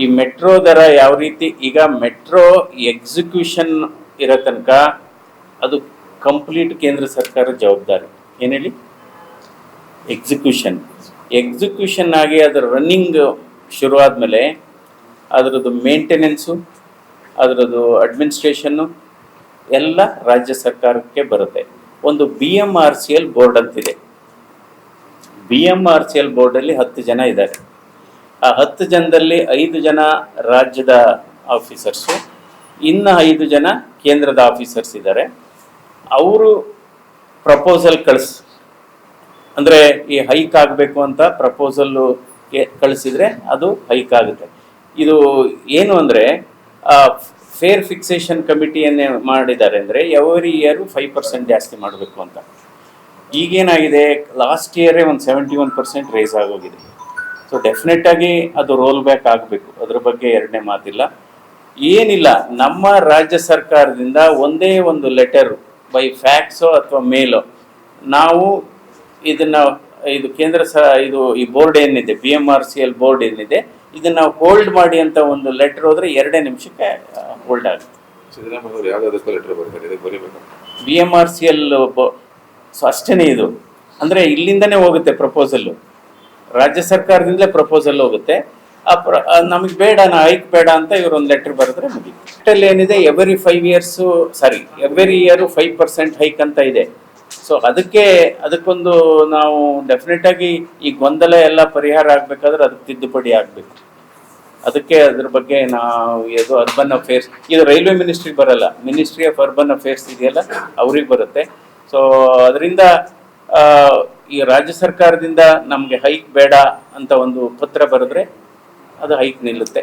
ಈ ಮೆಟ್ರೋ ದರ ಯಾವ ರೀತಿ, ಈಗ ಮೆಟ್ರೋ ಎಕ್ಸಿಕ್ಯೂಷನ್ ಇರೋ ತನಕ ಅದು ಕಂಪ್ಲೀಟ್ ಕೇಂದ್ರ ಸರ್ಕಾರ ಜವಾಬ್ದಾರಿ. ಏನು ಹೇಳಿ? ಎಕ್ಸಿಕ್ಯೂಷನ್ ಎಕ್ಸಿಕ್ಯೂಷನ್ ಆಗಿ ಅದರ ರನ್ನಿಂಗ್ ಶುರು ಆದಮೇಲೆ ಅದರದ್ದು ಮೇಂಟೆನೆನ್ಸು ಅದರದ್ದು ಅಡ್ಮಿನಿಸ್ಟ್ರೇಷನ್ನು ಎಲ್ಲ ರಾಜ್ಯ ಸರ್ಕಾರಕ್ಕೆ ಬರುತ್ತೆ. ಒಂದು B M R C L board ಅಂತಿದೆ. B M R C L ಬೋರ್ಡಲ್ಲಿ ಹತ್ತು ಜನ ಇದ್ದಾರೆ. ಆ ಹತ್ತು ಜನದಲ್ಲಿ ಐದು ಜನ ರಾಜ್ಯದ ಆಫೀಸರ್ಸು, ಇನ್ನು ಐದು ಜನ ಕೇಂದ್ರದ ಆಫೀಸರ್ಸ್ ಇದ್ದಾರೆ ಅವರು ಪ್ರಪೋಸಲ್ ಕಳಿಸ್, ಅಂದರೆ ಈ ಹೈಕ್ ಆಗಬೇಕು ಅಂತ ಪ್ರಪೋಸಲ್ಲು ಕಳಿಸಿದರೆ ಅದು ಹೈಕ್ ಆಗುತ್ತೆ. ಇದು ಏನು ಅಂದರೆ ಫೇರ್ ಫಿಕ್ಸೇಷನ್ ಕಮಿಟಿಯನ್ನೇ ಮಾಡಿದ್ದಾರೆ ಅಂದರೆ, ಎವರಿ ಇಯರು ಫೈವ್ ಪರ್ಸೆಂಟ್ ಜಾಸ್ತಿ ಮಾಡಬೇಕು ಅಂತ. ಈಗೇನಾಗಿದೆ, ಲಾಸ್ಟ್ ಇಯರೇ ಒಂದು ಸೆವೆಂಟಿ ಒನ್ ಪರ್ಸೆಂಟ್ ರೇಸ್ ಆಗೋಗಿದೆ. ಸೊ ಡೆಫಿನೆಟ್ ಆಗಿ ಅದು ರೋಲ್ ಬ್ಯಾಕ್ ಆಗಬೇಕು. ಅದ್ರ ಬಗ್ಗೆ ಎರಡನೇ ಮಾತಿಲ್ಲ. ಏನಿಲ್ಲ ನಮ್ಮ ರಾಜ್ಯ ಸರ್ಕಾರದಿಂದ ಒಂದೇ ಒಂದು ಲೆಟರ್ ಬೈ ಫ್ಯಾಕ್ಸೋ ಅಥವಾ ಮೇಲೋ ನಾವು ಇದನ್ನ ಇದು ಕೇಂದ್ರ ಸ ಇದು ಈ ಬೋರ್ಡ್ ಏನಿದೆ B M R C L board ಏನಿದೆ ಇದನ್ನ ಹೋಲ್ಡ್ ಮಾಡಿ ಅಂತ ಒಂದು ಲೆಟರ್ ಹೋದ್ರೆ ಎರಡೇ ನಿಮಿಷಕ್ಕೆ ಹೋಲ್ಡ್ ಆಗುತ್ತೆ. B M R C L so ಅಷ್ಟೇ ಇದು. ಅಂದರೆ ಇಲ್ಲಿಂದನೇ ಹೋಗುತ್ತೆ ಪ್ರಪೋಸಲ್ಲು ರಾಜ್ಯ ಸರ್ಕಾರದಿಂದಲೇ ಪ್ರಪೋಸಲ್ ಹೋಗುತ್ತೆ. ಆ ಪ್ರ ನಮಗೆ ಬೇಡ, ನಾ ಹೈಕ್ ಬೇಡ ಅಂತ ಇವರು ಒಂದು ಲೆಟರ್ ಬರೆದ್ರೆ ಏನಿದೆ every five years sorry every year five percent hike ಅಂತ ಇದೆ. ಸೊ ಅದಕ್ಕೆ, ಅದಕ್ಕೊಂದು ನಾವು ಡೆಫಿನೆಟ್ ಆಗಿ ಈ ಗೊಂದಲ ಎಲ್ಲ ಪರಿಹಾರ ಆಗಬೇಕಾದ್ರೆ ಅದಕ್ಕೆ ತಿದ್ದುಪಡಿ ಆಗಬೇಕು. ಅದಕ್ಕೆ ಅದ್ರ ಬಗ್ಗೆ ನಾವು ಇದು ಅರ್ಬನ್ ಅಫೇರ್ಸ್ ಇದು ರೈಲ್ವೆ ಮಿನಿಸ್ಟ್ರಿ ಬರಲ್ಲ. ಮಿನಿಸ್ಟ್ರಿ ಆಫ್ ಅರ್ಬನ್ ಅಫೇರ್ಸ್ ಇದೆಯಲ್ಲ, ಅವ್ರಿಗೆ ಬರುತ್ತೆ. ಸೊ ಅದರಿಂದ ಈ ರಾಜ್ಯ ಸರ್ಕಾರದಿಂದ ನಮಗೆ ಹೈಕ್ ಬೇಡ ಅಂತ ಒಂದು ಪತ್ರ ಬರೆದ್ರೆ ಅದು ಹೈಕ್ ನಿಲ್ಲುತ್ತೆ.